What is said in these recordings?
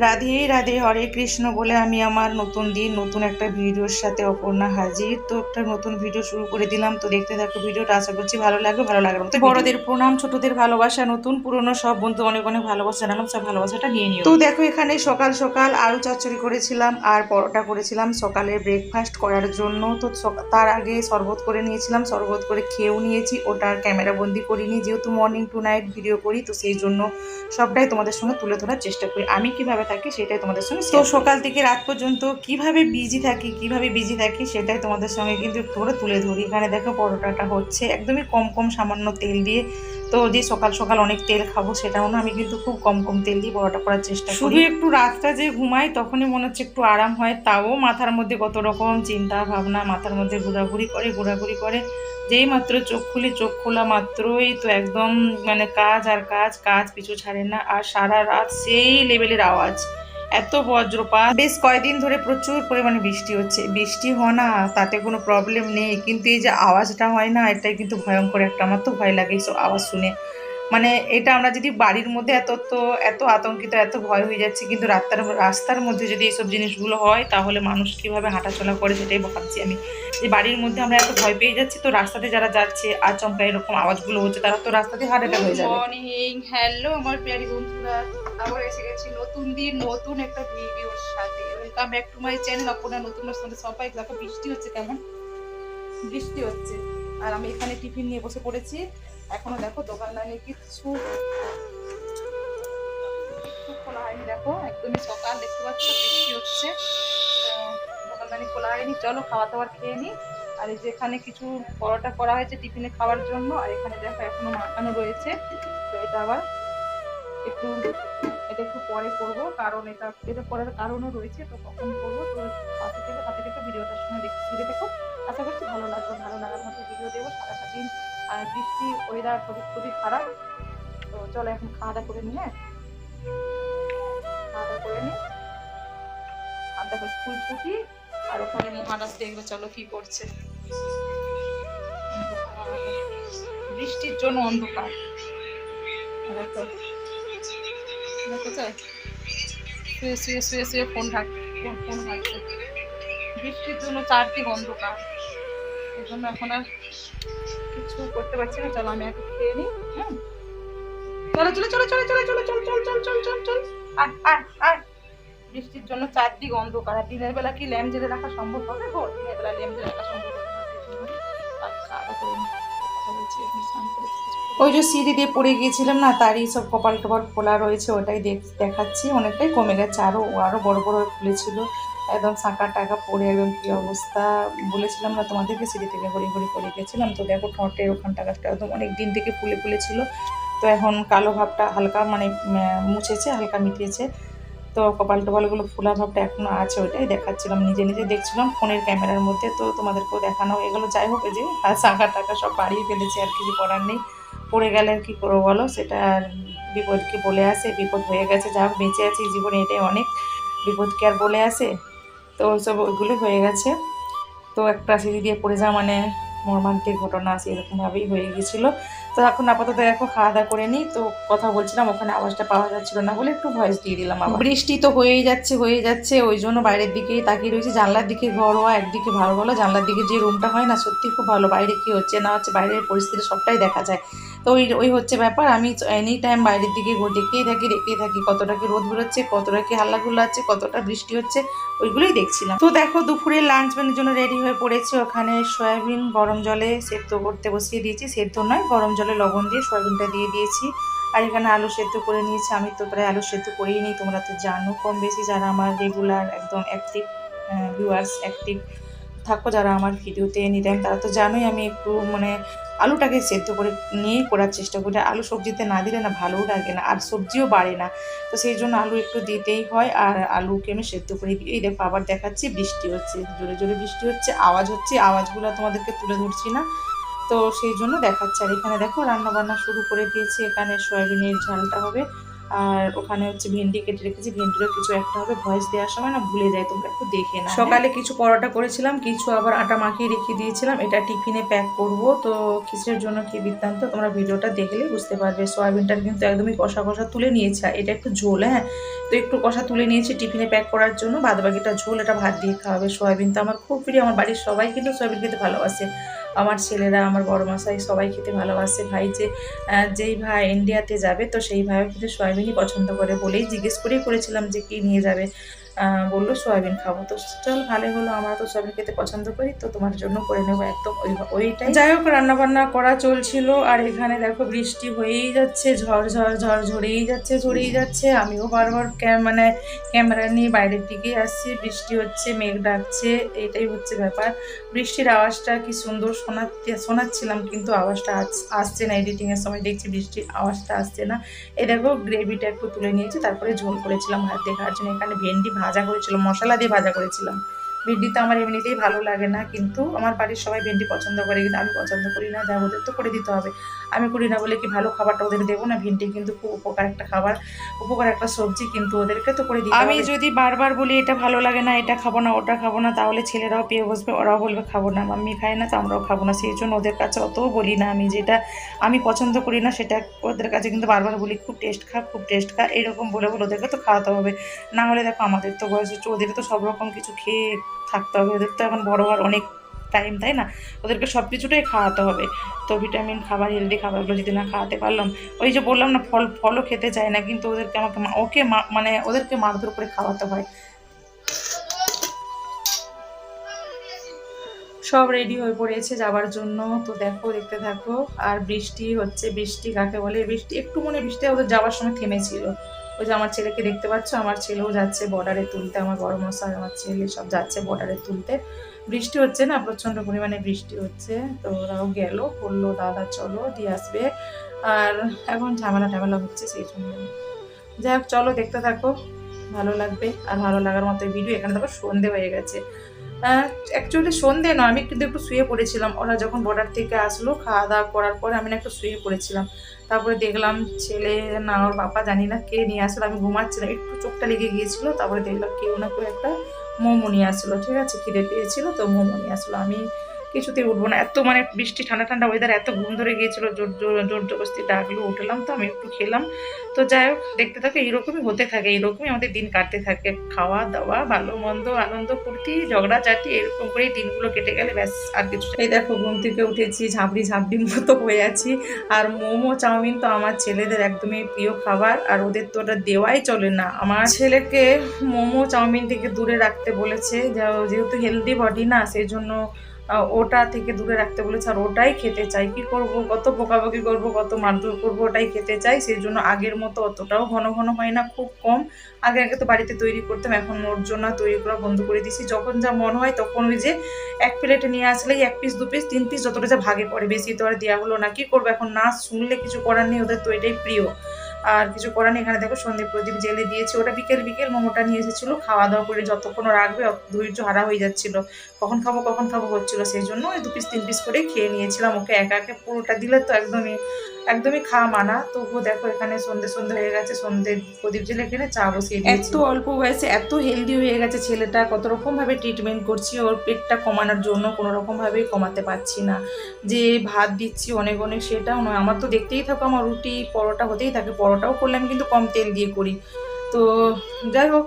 রাধে রাধে হরে কৃষ্ণ বলে আমি আমার নতুন দিন নতুন একটা ভিডিওর সাথে অপর্ণা হাজির। তো একটা নতুন ভিডিও শুরু করে দিলাম। তো দেখতে থাকো ভিডিওটা। আশা করছি ভালো লাগবে ভালো লাগবে তো বড়দের প্রণাম ছোটদের ভালোবাসা নতুন পুরনো সব বন্ধু অনেক অনেক ভালোবাসা জানালাম। সব ভালোবাসাটা নিয়ে নিও। তো দেখো এখানে সকাল সকাল আলু চচ্চড়ি করেছিলাম আর পরোটা করেছিলাম সকালের ব্রেকফাস্ট করার জন্য। তো তার আগে শরবত করে নিয়েছিলাম শরবত করে খেয়েও নিয়েছি। ওটার ক্যামেরা বন্দি করিনি। যেহেতু মর্নিং টু নাইট ভিডিও করি তো সেই জন্য সবটাই তোমাদের সঙ্গে তুলে ধরার চেষ্টা করি। আমি কীভাবে থাকি সেটাই তোমাদের সঙ্গে তো সকাল থেকে রাত পর্যন্ত কীভাবে বিজি থাকি কীভাবে বিজি থাকি সেটাই তোমাদের সঙ্গে কিন্তু একটু করে তুলে ধরি। এখানে দেখো পরোটাটা হচ্ছে একদমই কম কম সামান্য তেল দিয়ে। তো যে সকাল সকাল অনেক তেল খাব সেটাও না আমি কিন্তু খুব কম কম তেল দিয়ে পরোটা করার চেষ্টা করি। শুধু একটু রাতটা যে ঘুমাই তখনই মনে হচ্ছে একটু আরাম হয় তাও মাথার মধ্যে কত রকম চিন্তা ভাবনা মাথার মধ্যে ঘোরাঘুরি করে ঘোরাঘুরি করে। যেই মাত্র চোখ খুলি, চোখ খোলা মাত্রই তো একদম মানে কাজ আর কাজ কাজ পিছু ছাড়ে না। আর সারা রাত সেই লেভেলের আওয়াজ। এত বজ্রপাত। বেশ কয়েকদিন ধরে প্রচুর পরিমাণে বৃষ্টি হচ্ছে। বৃষ্টি হয় না, তাতে কোনো প্রবলেম নেই। কিন্তু এই যে আওয়াজটা হয় না, এটাই কিন্তু ভয়ঙ্কর একটা, আমার তো ভয় লাগে এইসব আওয়াজ শুনে। মানে এটা আমরা যদি বাড়ির মধ্যে এত তো এত আতঙ্কিত এত ভয় হয়ে যাচ্ছে কিন্তু রাস্তার রাস্তার মধ্যে যদি এইসব জিনিসগুলো হয় তাহলে মানুষ কীভাবে হাঁটাচলা করে সেটাই ভাবছি আমি। যে বাড়ির মধ্যে আমরা এত ভয় পেয়ে যাচ্ছি তো রাস্তাতে যারা যাচ্ছে আচমকা এরকম আওয়াজগুলো হচ্ছে তারা তো রাস্তাতে অ্যাটাক হয়ে যাবে। মর্নিং হ্যালো আমার প্রিয়ারি বন্ধুরা আবার এসে গেছি নতুন দিন নতুন একটা ভিডিওর সাথে। Welcome back to my channel আপনার নতুন সবাই দেখো বৃষ্টি হচ্ছে কেমন? বৃষ্টি হচ্ছে। আর আমি এখানে টিফিন নিয়ে বসে পড়েছি। এখনও দেখো দোকানদারে কিচ্ছু কিচ্ছু খোলা হয়নি, দেখো। একদমই সকাল, দেখতে পাচ্ছ, বৃষ্টি হচ্ছে। তো দোকানদানি খোলা হয়নি। চলো খাওয়া দাওয়ার খেয়ে নিই আর এই যে কিছু পরোটা করা হয়েছে টিফিনে খাওয়ার জন্য, আর এখানে দেখো এখনও মাখানো রয়েছে। তো এটা আবার একটু, এটা একটু পরে করব, কারণ এটা এটা করার কারণও রয়েছে, তো কখন করব? তো পাশে থেকে, হাতে থেকে ভিডিওটার সঙ্গে দেখতে দেখো। আশা করছি ভালো লাগবে, ভালো লাগার মতো ভিডিও দেবো। সারাটা দিন আর বৃষ্টি ওয়েদার খুবই খুবই খারাপ। তো চলো এখন খাওয়া দাওয়া করে নি হ্যাঁ? খাওয়া দাওয়া করে নি আর দেখো স্কুল ছুটি, আর ওখানে মহারাজ দেখবে, চলো কি করছে। বৃষ্টির জন্য অন্ধকার। শুয়ে শুয়ে শুয়ে শুয়ে বৃষ্টির জন্য চারদিক অন্ধকার। এই জন্য এখন আর কিছু করতে পারছি না চলো আমি একটু খেয়ে নিই হ্যাঁ চলো চলো চলো চলো চলো চলো চল চল চল চল চল চল আর আর আর বৃষ্টির জন্য চারদিক অন্ধকার আর দিনের বেলা কি ল্যাম্প জেলে রাখা সম্ভব হবে গো দিনের বেলা ল্যাম্প জেলে রাখা সম্ভব ওই যে সিঁড়ি দিয়ে পড়ে গিয়েছিলাম না তারই সব কপাল টপাল খোলা রয়েছে ওটাই দেখ- দেখাচ্ছি অনেকটাই কমে গেছে আরও আরও বড় বড় হয়ে খুলেছিল একদম সাঁকা টাকা পড়ে, একদম কী অবস্থা? বলেছিলাম না তোমাদেরকে, সিঁড়ি থেকে ঘড়ি ঘড়ি পড়ে গেছিলাম। তো দেখো ঠোঁটের ওখানটা গাছটা একদম অনেক দিন থেকে ফুলে ফুলে ছিল। তো এখন কালো ভাবটা হালকা মানে মুছেছে, হালকা মিটিয়েছে। তো কপাল টপালগুলো, ফোলা ভাবটা এখনও আছে ওইটাই দেখাচ্ছিলাম। নিজে নিজে দেখছিলাম ফোনের ক্যামেরার মধ্যে, তো তোমাদেরকেও দেখানো এগুলো যাই হোক যে শাঁখা টাকা সব বাড়িয়ে ফেলেছে আর কিছু করার নেই। পড়ে গেলে আর কি করব বলো? সেটা বিপদকে বলে আসে, বিপদ হয়ে গেছে। যা বেঁচে আছি জীবনে এটাই অনেক। বিপদকে আর বলে আসে। তো ওইসব ওইগুলো হয়ে গেছে। তো একটা সিঁড়ি দিয়ে পড়ে যাওয়া মানে মর্মান্তিক ঘটনা আছে, এরকমভাবেই হয়ে গিয়েছিল তো এখন আপাতত দেখো খাওয়া দাওয়া করে নিই। তো কথা বলছিলাম, ওখানে আওয়াজটা পাওয়া যাচ্ছিল না বলে একটু ভয়েস দিয়ে দিলাম আবার। বৃষ্টি তো হয়েই যাচ্ছে হয়ে যাচ্ছে। ওই জন্য বাইরের দিকেই তাকিয়ে রয়েছে। জানলার দিকে ঘরোয়া, একদিকে ভালো ভালো জানলার দিকে যে রুমটা হয় না সত্যি খুব ভালো। বাইরে কি হচ্ছে, না হচ্ছে, বাইরের পরিস্থিতি সবটাই দেখা যায়। তো ওই ওই হচ্ছে ব্যাপার। আমি এনি টাইম বাইরের দিকে দেখতেই থাকি দেখতেই থাকি কতটা কি রোদ বেরোচ্ছে, কতটা কি হাল্লা গুল্লা হচ্ছে কতটা বৃষ্টি হচ্ছে, ওইগুলোই দেখছিলাম। তো দেখো, দুপুরে লাঞ্চ মেনের জন্য রেডি হয়ে পড়েছে। ওখানে সয়াবিন, গরম জলে সেদ্ধ করতে বসিয়ে দিয়েছি। সেদ্ধ নয়, গরম জলে লবণ দিয়ে সয়াবিনটা দিয়ে দিয়েছি। আর এখানে আলু সেদ্ধ করে নিয়েছি। আমি তো প্রায় আলু সেদ্ধ করেই নিই তোমরা তো জানো কম বেশি যারা আমার রেগুলার একদম অ্যাক্টিভ ভিউয়ার্স অ্যাক্টিভ থাকো, যারা আমার ভিডিওতে এনি তারা তো জানোই আমি একটু মানে আলুটাকে সেদ্ধ করে নিয়েই করার চেষ্টা করি। আলু সবজিতে না দিলে না ভালোও লাগে না, আর সবজিও বাড়ে না। তো সেই জন্য আলু একটু দিতেই হয় আর আলুকে আমি সেদ্ধ করে দিই। এই দেখো আবার দেখাচ্ছি, বৃষ্টি হচ্ছে, জোরে জোরে বৃষ্টি হচ্ছে, আওয়াজ হচ্ছে আওয়াজগুলো তোমাদেরকে তুলে ধরছি না। তো সেই জন্য দেখাচ্ছে। আর এখানে দেখো রান্নাবান্না শুরু করে দিয়েছি। এখানে সয়াবিনের ঝালটা হবে। আর ওখানে হচ্ছে ভেন্ডি কেটে রেখেছি, ভেন্ডিরও কিছু একটা হবে, ভয়েস দেওয়ার সময় না ভুলে যায় তোমরা একটু দেখে না সকালে কিছু পরোটা করেছিলাম, কিছু আবার আটা মাখিয়ে রেখে দিয়েছিলাম, এটা টিফিনে প্যাক করব, তো কিসের জন্য কি বৃত্তান্ত তোমরা ভিডিওটা দেখলেই বুঝতে পারবে। সয়াবিনটার কিন্তু একদমই কষা কষা তুলে নিয়েছে এটা একটু ঝোল হ্যাঁ? তো একটু কষা তুলে নিয়েছি টিফিনে প্যাক করার জন্য, বাদবাকিটা ঝোল, এটা ভাত দিয়ে খাওয়াবে সয়াবিন তো আমার খুব প্রিয়, আমার বাড়ির সবাই কিন্তু সয়াবিন খেতে ভালোবাসে। আমার ছেলেরা, আমার বড় মশাই সবাই খেতে ভালোবাসে ভাই যে যেই ভাই ইন্ডিয়াতে যাবে, তো সেই ভাইও কিন্তু সয়াবিনই পছন্দ করে বলেই জিজ্ঞেস করেই করেছিলাম যে কি নিয়ে যাবে। বলল, সয়াবিন খাব। তো চল, ভালোই হলো। আমরা তো সয়াবিন খেতে পছন্দ করি, তো তোমার জন্য করে নেব একদম ওই ওইটাই। যাই হোক রান্না বান্না করা চলছিল, আর এখানে দেখো বৃষ্টি হয়েই যাচ্ছে, ঝড় ঝড় ঝড় ঝরেই যাচ্ছে ঝরেই যাচ্ছে। আমিও বারবার মানে ক্যামেরা নিয়ে বাইরের দিকে আসছি, বৃষ্টি হচ্ছে, মেঘ ডাকছে, এটাই হচ্ছে ব্যাপার। বৃষ্টির আওয়াজটা কি সুন্দর শোনাতে শোনাচ্ছিলাম, কিন্তু আওয়াজটা আস- আসছে না। এডিটিংয়ের সময় দেখছি বৃষ্টির আওয়াজটা আসছে না। এ দেখো গ্রেভিটা একটু তুলে নিয়েছি, তারপরে ঝোল করেছিলাম হাত। দিয়ে খাওয়ার জন্য এখানে ভেন্ডি ভাজা করেছিল মশলা দিয়ে ভাজা করেছিলাম। ভেন্ডি তো আমার এমনিতেই ভালো লাগে না কিন্তু আমার বাড়ির সবাই ভেন্ডি পছন্দ করে কিন্তু আমি পছন্দ করি না যা ওদের তো করে দিতে হবে। আমি করি না বলে কি ভালো খাবারটা ওদের দেবো না? ভেন্ডি কিন্তু খুব উপকার একটা খাবার উপকার একটা সবজি কিন্তু ওদেরকে তো করে দিই আমি যদি বারবার বলি এটা ভালো লাগে না এটা খাব না ওটা খাব না তাহলে ছেলেরাও পেয়ে বসবে ওরাও বলবে খাব না মাম্মি খায় না তো আমরাও খাব না। সেই জন্য ওদের কাছে অতও বলি না আমি যেটা আমি পছন্দ করি না সেটা ওদের কাছে কিন্তু বারবার বলি খুব টেস্ট খা খুব টেস্ট খা। এরকম বলে বলে ওদেরকে তো খাওয়াতে হবে। না হলে দেখো আমাদের তো বয়স হচ্ছে ওদের তো সব রকম কিছু খেয়ে থাকতে হবে। ওদের তো এখন বড় হওয়ার অনেক টাইম তাই না? ওদেরকে সব কিছুটাই খাওয়াতে হবে। তো ভিটামিন খাবার হেলদি খাবারগুলো যদি না খাওয়াতে পারলাম, ওই যে বললাম না, ফল, ফলও খেতে চায় না, কিন্তু ওদেরকে আমাকে ওকে মানে ওদেরকে মারধর করে খাওয়াতে হয়। সব রেডি হয়ে পড়েছে যাবার জন্য। তো দেখো, দেখতে থাকো। আর বৃষ্টি হচ্ছে, বৃষ্টি কাকে বলে? বৃষ্টি, একটু মনে বৃষ্টি ওদের যাওয়ার সময় থেমেছিল। ওই যে আমার ছেলেকে দেখতে পাচ্ছ, আমার ছেলেও যাচ্ছে বর্ডারে তুলতে, আমার বড় মশাই, আমার ছেলে সব যাচ্ছে বর্ডারে তুলতে। বৃষ্টি হচ্ছে না, প্রচণ্ড পরিমাণে বৃষ্টি হচ্ছে, তো ওরাও গেল, বলল, দাদা, চলো, দিয়ে আসবে। আর এখন ঝামেলা টামেলা হচ্ছে সেই জন্য। যাই হোক, চলো, দেখতে থাকো, ভালো লাগবে। আর ভালো লাগার মতো ভিডিও এখানে দেখো, সন্ধে হয়ে গেছে। অ্যাকচুয়ালি সন্ধে নয়, আমি কিন্তু একটু শুয়ে পড়েছিলাম। ওরা যখন বর্ডার থেকে আসলো খাওয়া দাওয়া করার পরে আমি না একটু শুয়ে পড়েছিলাম। তারপরে দেখলাম ছেলে না, ওর বাবা জানি না কে নিয়ে আসলো, আমি ঘুমাচ্ছিলাম, একটু চোখটা লেগে গিয়েছিল, তারপরে দেখলাম কেউ না কেউ একটা মোমো নিয়ে আসলো, ঠিক আছে? খিদে পেয়েছিলো, তো মোমো নিয়ে আসলো। আমি কিছুতেই উঠবো না। এত মানে বৃষ্টি, ঠান্ডা ঠান্ডা ওয়েদার এত ঘুম ধরে গিয়েছিল, জোর জোর জোর জবস্তি ডাকলো, উঠলাম তো, আমি একটু খেলাম। তো যাই হোক, দেখতে থাকে, এইরকমই হতে থাকে, এইরকমই আমাদের দিন কাটতে থাকে। খাওয়া দাওয়া, ভালো, মন্দ, আনন্দ, ফুর্তি ঝগড়াঝাটি এরকম করেই দিনগুলো কেটে গেলে ব্যাস, আর কিছু এই দেখো, ঘুম থেকে উঠেছি, ঝাঁপড়ি ঝাঁপড়ি মতো হয়ে আছি। আর মোমো, চাউমিন তো আমার ছেলেদের একদমই প্রিয় খাবার, আর ওদের তো ওটা দেওয়াই চলে না। আমার ছেলেকে মোমো, চাউমিন থেকে দূরে রাখতে বলেছে যেহেতু হেলদি বডি না, সেই জন্য ওটা থেকে দূরে রাখতে বলেছে, আর ওটাই খেতে চাই কি করব? কত বকাবকি করব? কত মারধর করব? ওটাই খেতে চাই সেই জন্য আগের মতো অতটাও ঘন ঘন হয় না, খুব কম। আগে আগে তো বাড়িতে তৈরি করতাম, এখন ওর জন্য তৈরি করা বন্ধ করে দিয়েছি। যখন যা মন হয় তখন ওই যে এক প্লেটে নিয়ে আসলেই এক পিস দু পিস তিন পিস যতটা যা ভাগে পড়ে, বেশি তো আর দেওয়া হলো না। কি করব? এখন না শুনলে কিছু করার নেই, ওদের তো এটাই প্রিয়। আর কিছু করার এখানে দেখো সন্ধে প্রদীপ জেলে দিয়েছি। ওটা বিকেল বিকেল মোমোটা নিয়ে এসেছিল। খাওয়া দাওয়া করে যতক্ষণ রাখবে ধৈর্য হারা হয়ে যাচ্ছিল। কখন খাব কখন খাব হচ্ছিল। সেই জন্য ওই দু পিস তিন পিস করে খেয়ে নিয়েছিলাম। ওকে একা, একে পুরোটা দিলে তো একদমই একদমই খাওয়া মানা। তবুও দেখো এখানে সন্ধে সন্ধে হয়ে গেছে, সন্ধে প্রদীপ জেলে এখানে চা বসিয়ে এত অল্প বয়সে এত হেলদি হয়ে গেছে ছেলেটা, কত রকম ভাবে ট্রিটমেন্ট করছি, ওর পেটটা কমানোর জন্য কোনো রকম ভাবেই কমাতে পারছি না। যে ভাত দিচ্ছি অনেক অনেক সেটাও নয়, আমার তো দেখতেই থাকো আমার রুটি, পরোটা হতেই থাকে, পরোটাও করলে আমি কিন্তু কম তেল দিয়ে করি। তো যাই হোক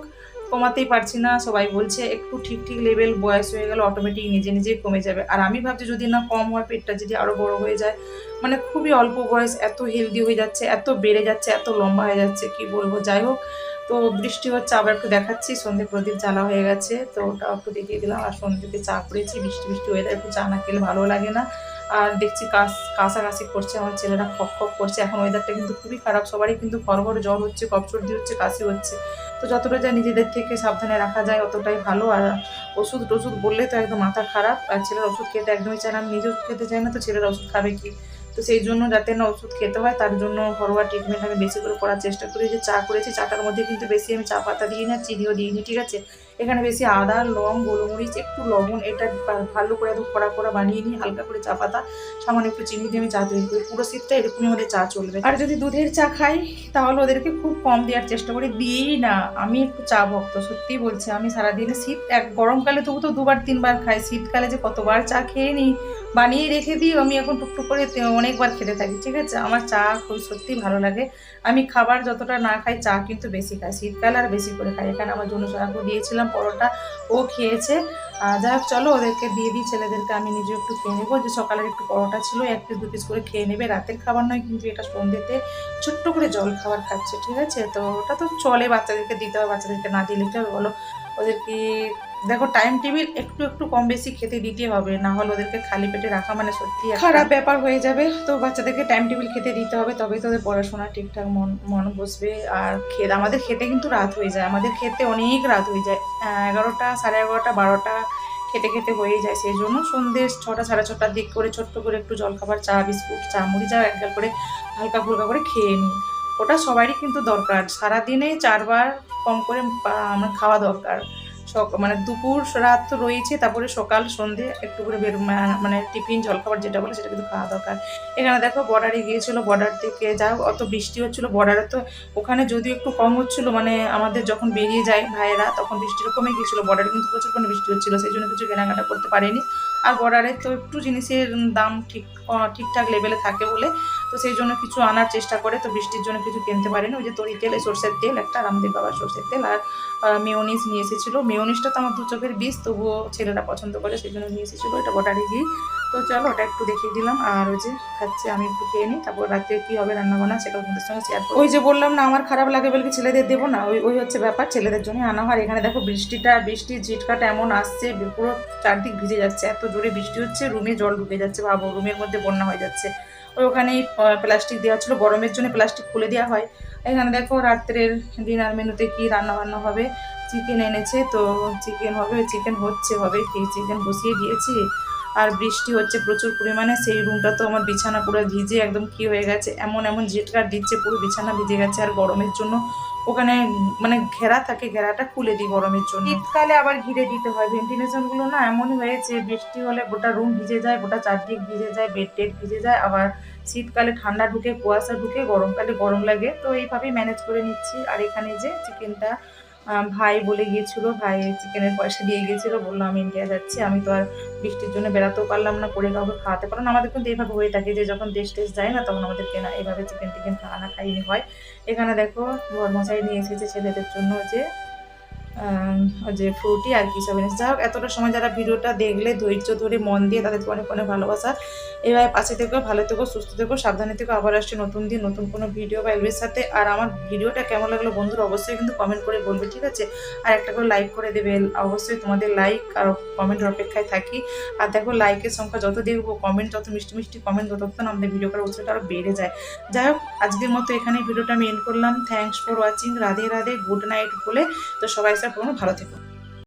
কমাতেই পারছি না। সবাই বলছে, একটু ঠিক ঠিক লেভেল বয়স হয়ে গেলে অটোমেটিক নিজে নিজেই কমে যাবে। আর আমি ভাবছি, যদি না কম হয়, পেটটা যদি আরও বড় হয়ে যায় মানে খুবই অল্প বয়স, এত হেলদি হয়ে যাচ্ছে, এত বেড়ে যাচ্ছে, এত লম্বা হয়ে যাচ্ছে, কি বলব? যাই হোক, তো বৃষ্টি হচ্ছে, আবার একটু দেখাচ্ছি। সন্ধে প্রদীপ জ্বালা হয়ে গেছে, তো ওটা একটু দেখিয়ে দিলাম। আর সন্ধ্যেতে চা করেছি, বৃষ্টি বৃষ্টি ওয়েদার একটু চা না খেলে ভালো লাগে না। আর দেখছি কাশ কাশাকাশি করছে, আমার ছেলেরা খপ খপ করছে। এখন ওয়েদারটা কিন্তু খুবই খারাপ। সবারই কিন্তু ঘর ঘর জ্বর হচ্ছে কফ সর্দি হচ্ছে, কাশি হচ্ছে। তো যতটা যা নিজেদের থেকে সাবধানে রাখা যায়, অতটাই ভালো। আর ওষুধ টষুধ বললে তো একদম মাথা খারাপ। আর ছেলের ওষুধ খেতে একদমই চায় না। আমি নিজে খেতে চাই না, তো ছেলের ওষুধ খাবে কি? তো সেই জন্য যাতে না ওষুধ খেতে হয়, তার জন্য ঘরোয়া ট্রিটমেন্ট আমি বেশি করে করার চেষ্টা করি। যে চা করেছি, চাটার মধ্যে কিন্তু বেশি আমি চা পাতা দিই না, চিনিও দিইনি, ঠিক আছে? এখানে বেশি আদা, লং, গোলমরিচ, একটু লবণ, এটা ভালো করে একদম কড়া কড়া বানিয়ে নিই হালকা করে চা পাতা, সামান্য একটু চিনি দিয়ে আমি চা তৈরি করি। পুরো শীতটা এরকমই আমাদের চা চলবে। আর যদি দুধের চা খাই, তাহলে ওদেরকে খুব কম দেওয়ার চেষ্টা করি। দিই না, আমি একটু চা ভক্ত, সত্যি বলছি, আমি সারাদিনে শীত, এক গরমকালে তবু তো দুবার, তিনবার খাই। শীতকালে যে কতবার চা খেয়ে নিই, বানিয়ে রেখে দিই, আমি এখন টুকটুক করে অনেকবার খেতে থাকি, ঠিক আছে? আমার চা খুব সত্যি ভালো লাগে। আমি খাবার যতটা না খাই, চা কিন্তু বেশি খাই। শীতকালে আর বেশি করে খাই। এখানে আমার জন্য সোনাকে দিয়েছিলাম। পরোটা ও খেয়েছে। যাই হোক, চলো ওদেরকে দিয়ে দিই, ছেলেদেরকে আমি নিজে একটু খেয়ে নেব। যে সকালের একটু পরোটা ছিল, এক পিস দু পিস করে খেয়ে নেবে। রাতের খাবার নয়, কিন্তু এটা সন্ধ্যেতে ছোট্ট করে জল খাবার খাচ্ছে, ঠিক আছে? তো ওটা তো চলে বাচ্চাদেরকে দিতে হবে, বাচ্চাদেরকে না দিলে কি হবে। বলো, ওদেরকে দেখো টাইম টেবিল একটু একটু কম বেশি খেতে দিতে হবে, না হলে ওদেরকে খালি পেটে রাখা মানে সত্যি খারাপ ব্যাপার হয়ে যাবে। তো বাচ্চাদেরকে টাইম টেবিল খেতে দিতে হবে, তবেই তো ওদের পড়াশোনা ঠিকঠাক মন মন বসবে। আর খেতে, আমাদের খেতে কিন্তু রাত হয়ে যায়। আমাদের খেতে অনেক রাত হয়ে যায়। এগারোটা, সাড়ে এগারোটা, বারোটা খেতে খেতে হয়ে যায়। সেই জন্য সন্ধ্যে ছটা, সাড়ে ছটার দিক করে ছোট্ট করে একটু জলখাবার, চা, বিস্কুট, চা, মুড়ি, যা একগাল করে হালকা ফুলকা করে খেয়ে নিই। ওটা সবারই কিন্তু দরকার। সারাদিনে চারবার কম করে আমার খাওয়া দরকার। মানে দুপুর রাত তো রয়েছে, তারপরে সকাল, সন্ধে একটু করে বের মানে টিফিন, জলখাবার যেটা বলে সেটা কিন্তু খাওয়া দরকার। এখানে দেখো বর্ডারে গিয়েছিল, বর্ডার থেকে যা অত বৃষ্টি হচ্ছিল, বর্ডারে তো ওখানে যদিও একটু কম হচ্ছিল মানে আমাদের যখন বেরিয়ে যায় ভাইয়েরা, তখন বৃষ্টিটা কমে গিয়েছিল, বর্ডারে কিন্তু প্রচুর পরিমাণে বৃষ্টি হচ্ছিল, সেই জন্য কিছু কেনাকাটা করতে পারিনি। আর বর্ডারে তো একটু জিনিসের দাম ঠিক ঠিকঠাক লেভেলে থাকে বলে, তো সেই জন্য কিছু আনার চেষ্টা করে, তো বৃষ্টির জন্য কিছু কিনতে পারিনি। ওই যে তরি তেল সর্ষের তেল, একটা রামদেব বাবার সর্ষের তেল, আর মেয়নিস নিয়ে এসেছিল মেয়নিসটা তো আমার দু চোখের বিষ তবুও ছেলেরা পছন্দ করে, সেই জন্য নিয়ে এসেছিল এটা বটারে গিয়ে তো চলো, ওটা একটু দেখিয়ে দিলাম। আর ওই যে খাচ্ছে, আমি একটু খেয়ে নিই, তারপর রাতে কী হবে রান্না বান্না সেটা তোমাদের সঙ্গে শেয়ার ওই যে বললাম না, আমার খারাপ লাগে বলে ছেলেদের দেবো না? ওই ওই হচ্ছে ব্যাপার, ছেলেদের জন্য আনা হয়। এখানে দেখো বৃষ্টিটা, বৃষ্টির ঝিটকাটা এমন আসছে পুরো চারদিক ভিজে যাচ্ছে। এত জোরে বৃষ্টি হচ্ছে, রুমে জল ঢুকে যাচ্ছে, ভাবো, রুমের মধ্যে বন্যা হয়ে যাচ্ছে। ওই ওখানেই প্লাস্টিক দেওয়া ছিল, গরমের জন্য প্লাস্টিক খুলে দেওয়া হয়। এখানে দেখো রাত্রের ডিনার মেনুতে কি রান্না বান্না হবে। চিকেন এনেছে, তো চিকেন হবে চিকেন হচ্ছে, হবে চিকেন বসিয়ে দিয়েছি। আর বৃষ্টি হচ্ছে প্রচুর পরিমাণে, সেই রুমটা তো আমার বিছানা পুরো ভিজে একদম কি হয়ে গেছে, এমন এমন জিটকার দিচ্ছে, পুরো বিছানা ভিজে গেছে আর গরমের জন্য। ওখানে মানে ঘেরা থাকে, ঘেরাটা খুলে দিই গরমের জন্য। শীতকালে আবার ঘিরে দিতে হয়, ভেন্টিলেশনগুলো না এমনই হয়েছে, বৃষ্টি হলে গোটা রুম ভিজে যায়, গোটা চারদিক ভিজে যায়, বেড টেড ভিজে যায়, আবার শীতকালে ঠান্ডা ঢুকে, কুয়াশা ঢুকে, গরমকালে গরম লাগে, তো এইভাবেই ম্যানেজ করে নিচ্ছি। আর এখানে যে চিকেনটা ভাই বলে গিয়েছিল, ভাই চিকেনের পয়সা দিয়ে গিয়েছিল, বলল আমি ইন্ডিয়া যাচ্ছি, আমি তো আর বৃষ্টির জন্য বেড়াতেও পারলাম না, করে কাউকে খাওয়াতে পারলাম না। আমাদের কিন্তু এইভাবে হয়ে থাকে যে যখন দেশ টেস্ট যায় না, তখন আমাদের কেনা এইভাবে চিকেন টিকেন খাওয়ানা খাইনি হয়। এখানে দেখো ঘর মশাই নিয়ে এসেছে ছেলেদের জন্য যে যে ফ্রুটি আর কি সব এনেছে যাই হোক এতটা সময় যারা ভিডিওটা দেখলে, ধৈর্য ধরে মন দিয়ে তাদেরকে অনেক অনেক ভালোবাসা। এভাবে পাশে থেকো ভালো থেকো সুস্থ থেকো সাবধানে থেকো আবার আসছে নতুন দিন, নতুন কোনো ভিডিও বা এলবির সাথে। আর আমার ভিডিওটা কেমন লাগল বন্ধুরা, অবশ্যই কিন্তু কমেন্ট করে বলবে, ঠিক আছে? আর একটা করে লাইক করে দেবে। অবশ্যই তোমাদের লাইক আর কমেন্টের অপেক্ষায় থাকি। আর দেখো লাইকের সংখ্যা যত দেখব কমেন্ট যত মিষ্টি মিষ্টি কমেন্ট তত না আমাদের ভিডিও করার উৎসাহটা আরও বেড়ে যায়। যাই হোক আজকের মতো এখানে ভিডিওটা আমি এন্ড করলাম। Thanks for watching Radhe Radhe good night বলে। তো সবাই সব ভালো থেকো।